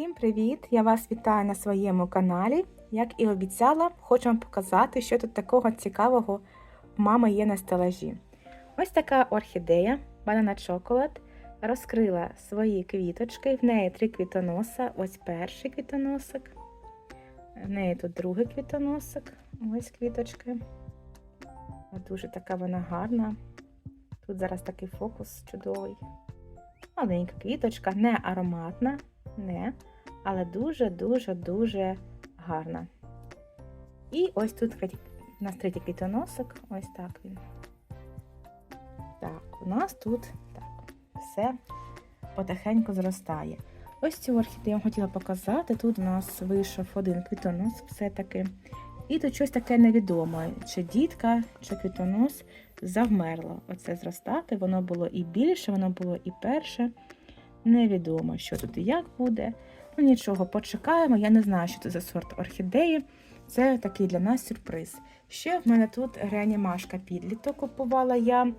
Всім привіт! Я вас вітаю на своєму каналі. Як і обіцяла, хочу вам показати, що тут такого цікавого у мами є на стелажі. Ось така орхідея, банана чоколад, розкрила свої квіточки. В неї три квітоноса. Ось перший квітоносик. В неї тут другий квітоносик. Ось квіточки. Дуже така вона гарна. Тут зараз такий фокус чудовий. Маленька квіточка, не ароматна, не, але дуже-дуже-дуже гарна. І ось тут у нас третій квітоносик, ось так він. Так, у нас тут так, все потихеньку зростає. Ось цю орхідею я вам хотіла показати. Тут у нас вийшов один квітонос, все-таки. І тут щось таке невідоме, чи дітка, чи квітонос завмерло оце зростати. Воно було і більше, воно було і перше. Невідомо, що тут і як буде. Нічого, почекаємо. Я не знаю, що це за сорт орхідеї. Це такий для нас сюрприз. Ще в мене тут реанімашка підліток купувала я.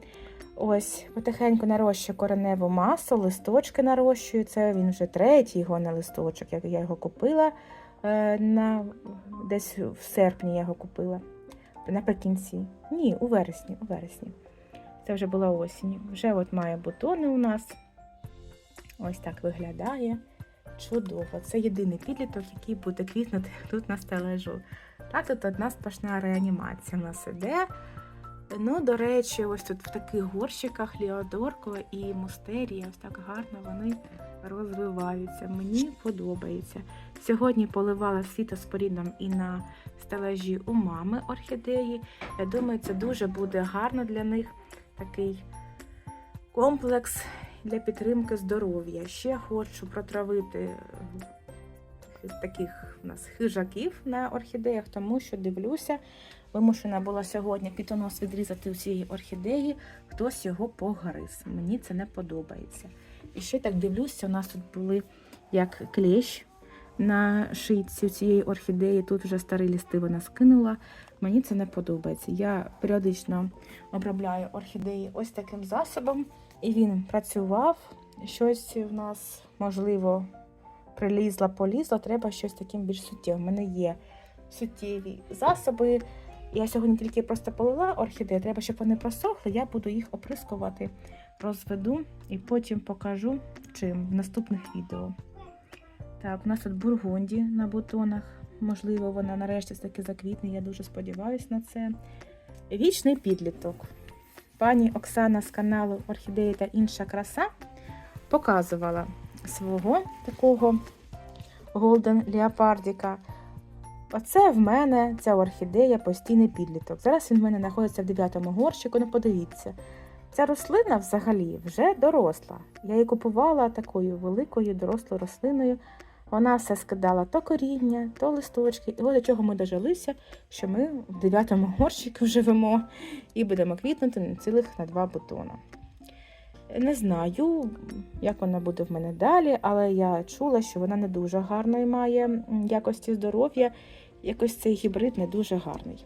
Ось, потихеньку нарощую кореневу масу, листочки нарощую. Це він вже третій його на листочок, як я його купила. е, На, Десь в серпні я його купила. Наприкінці. Ні, у вересні, у вересні. Це вже була осінь. Вже от має бутони у нас. Ось так виглядає. Чудово. Це єдиний підліток, який буде квітнути тут на стележу. Так, тут одна сплошна реанімація у нас іде. Ну, до речі, ось тут в таких горщиках Ліодорко і Мустерія, ось так гарно вони розвиваються. Мені подобається. Сьогодні поливала світоспорідом і на стелажі у мами орхідеї. Я думаю, це дуже буде гарно для них такий комплекс для підтримки здоров'я. Ще хочу протравити е, таких у нас хижаків на орхідеях, тому що дивлюся, вимушена була сьогодні пітонос відрізати у цієї орхідеї, хтось його погриз. Мені це не подобається. І ще так дивлюся, у нас тут були як клещ на шийці цієї орхідеї. Тут вже старі лісти вона скинула. Мені це не подобається. Я періодично обробляю орхідеї ось таким засобом, і він працював. Щось в нас, можливо, прилізло, полізло, треба щось таким більш суттєвим. У мене є суттєві засоби. Я сьогодні тільки просто полила орхідеї, треба, щоб вони просохли, я буду їх оприскувати, розведу і потім покажу чим в наступних відео. Так, у нас тут бургунді на бутонах. Можливо, вона нарешті таки заквітне, я дуже сподіваюся на це. Вічний підліток. Пані Оксана з каналу Орхідеї та інша краса показувала свого такого голден леопардіка. Оце в мене ця орхідея постійний підліток. Зараз він в мене знаходиться в 9-му горщику. Ну, подивіться, ця рослина взагалі вже доросла. Я її купувала такою великою дорослою рослиною. Вона все скидала то коріння, то листочки. І от до чого ми дожилися, що ми в 9 горщику живемо і будемо квітнути цілих на два бутона. Не знаю, як вона буде в мене далі, але я чула, що вона не дуже гарної має якості здоров'я. Якось цей гібрид не дуже гарний.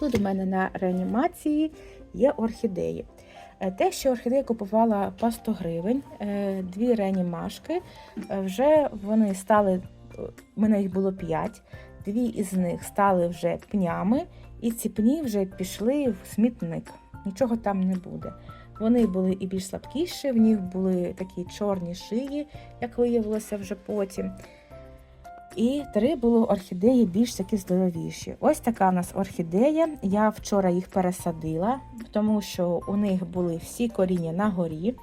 Тут у мене на реанімації є орхідеї. Е, Те, що орхідеї купувала по 100 гривень, е, дві реанімашки, е, вже вони стали, в мене їх було 5, дві із них стали вже пнями, і ці пні вже пішли в смітник. Нічого там не буде. Вони були і більш слабкіші, в них були такі чорні шиї, як виявилося вже потім. І три було орхідеї більш такі здоровіші. Ось така у нас орхідея. Я вчора їх пересадила, тому що у них були всі коріння на горі.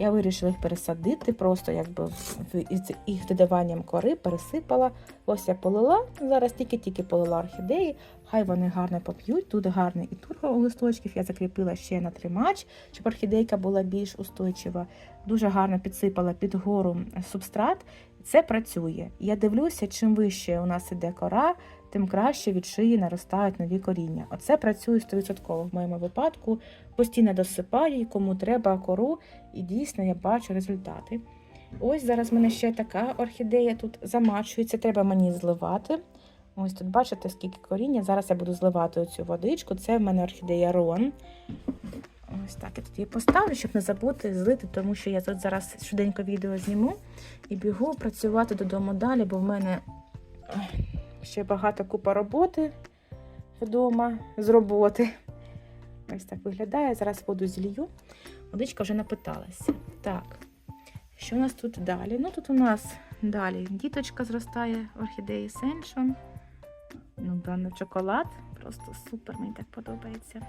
Я вирішила їх пересадити, просто якби із їх додаванням кори пересипала. Ось я полила. Зараз тільки-тільки полила орхідеї. Хай вони гарно поп'ють. Тут гарний і турго у листочків. Я закріпила ще на тримач, щоб орхідейка була більш устойчива. Дуже гарно підсипала під гору субстрат. Це працює. Я дивлюся, чим вище у нас іде кора, тим краще від шиї наростають нові коріння. Оце працює 100% в моєму випадку. Постійно досипаю, кому треба кору, і дійсно я бачу результати. Ось зараз в мене ще така орхідея тут замачується, треба мені зливати. Ось тут бачите, скільки коріння. Зараз я буду зливати цю водичку. Це в мене орхідея Рон. Ось так я тут її поставлю, щоб не забути злити, тому що я тут зараз швиденько відео зніму і бігу працювати додому далі, бо в мене ще багато купа роботи вдома з роботи. Ось так виглядає. Зараз воду зілью. Водичка вже напиталася. Так, що у нас тут далі? Ну, тут у нас далі діточка зростає орхідеї Сеншон. Ну, певно, чоколад. Просто супер, мені так подобається.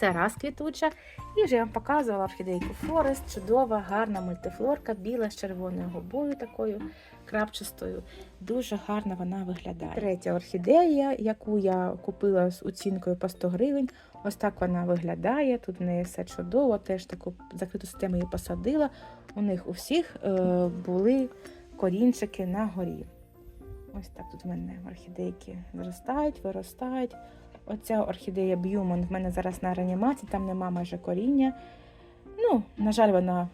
Це раз квітуча. І вже я вам показувала орхідейку Форест. Чудова, гарна мультифлорка, біла з червоною губою такою крапчастою. Дуже гарно вона виглядає. Третя орхідея, яку я купила з оцінкою по 100 гривень. Ось так вона виглядає. Тут в неї все чудово. Теж таку закриту систему її посадила. У них у всіх е, були корінчики на горі. Ось так тут в мене орхідейки зростають, виростають. Оця орхідея Б'юмон в мене зараз на реанімації, там нема майже коріння. Ну, на жаль, вона,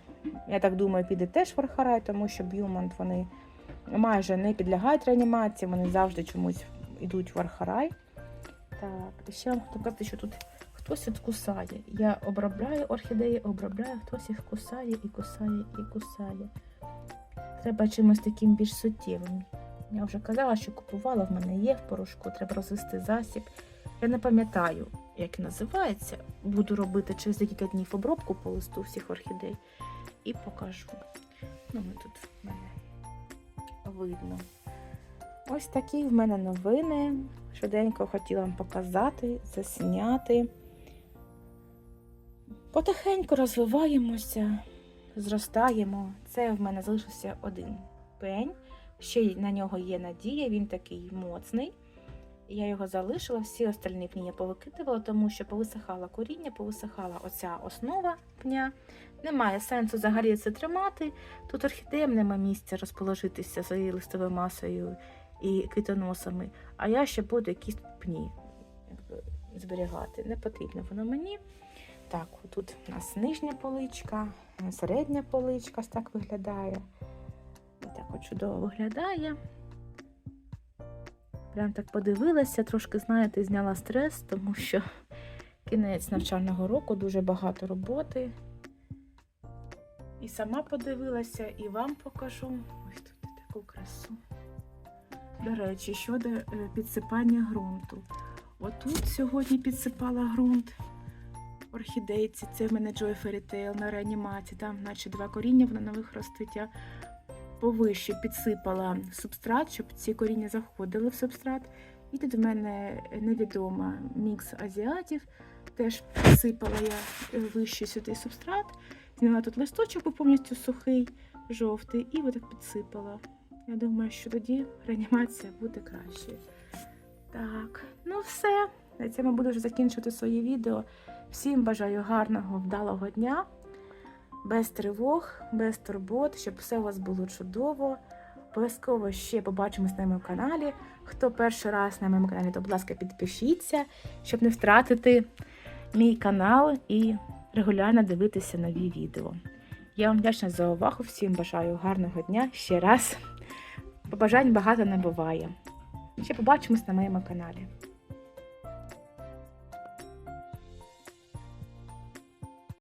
я так думаю, піде теж в архарай, тому що Б'юмонт вони майже не підлягають реанімації, вони завжди чомусь йдуть в архарай. Так, ще вам хочу казати, що тут хтось тут кусає. Я обробляю орхідеї, обробляю, хтось їх кусає і кусає і кусає. Треба чимось таким більш суттєвим. Я вже казала, що купувала, в мене є в порошку, треба розвести засіб. Я не пам'ятаю, як називається. Буду робити через декілька днів обробку по листу всіх орхідей і покажу. Ну, тут в мене видно. Ось такі в мене новини. Швиденько хотіла вам показати, засняти. Потихеньку розвиваємося, зростаємо. Це в мене залишився один пень. Ще на нього є надія, він такий моцний. Я його залишила, всі остальні пні я повикидувала, тому що повисихала коріння, повисихала оця основа пня. Немає сенсу взагалі це тримати. Тут орхідеям нема місця розположитися своєю листовою масою і квітоносами. А я ще буду якісь пні зберігати. Не потрібно воно мені. Так, тут у нас нижня поличка, середня поличка, так виглядає. Так чудово виглядає. Прям так подивилася, трошки, знаєте, зняла стрес, тому що кінець навчального року, дуже багато роботи. І сама подивилася, і вам покажу ось тут таку красу. До речі, щодо е, підсипання ґрунту. Отут сьогодні підсипала ґрунт орхідейці. Це в мене Joy Fairy Tale на реанімації. Там, наче два коріння, вона нових ростить. Я повище підсипала субстрат, щоб ці коріння заходили в субстрат. І тут в мене невідома мікс азіатів. Теж підсипала я е, вище сюди субстрат. Зняла тут листочок, був повністю сухий, жовтий, і отак підсипала. Я думаю, що тоді реанімація буде краще. Так, ну все. На цьому буду вже закінчувати своє відео. Всім бажаю гарного, вдалого дня, без тривог, без турбот, щоб все у вас було чудово. Обов'язково ще побачимось на моєму каналі. Хто перший раз на моєму каналі, то, будь ласка, підпишіться, щоб не втратити мій канал і регулярно дивитися нові відео. Я вам вдячна за увагу. Всім бажаю гарного дня ще раз. Побажань багато не буває. Ще побачимось на моєму каналі.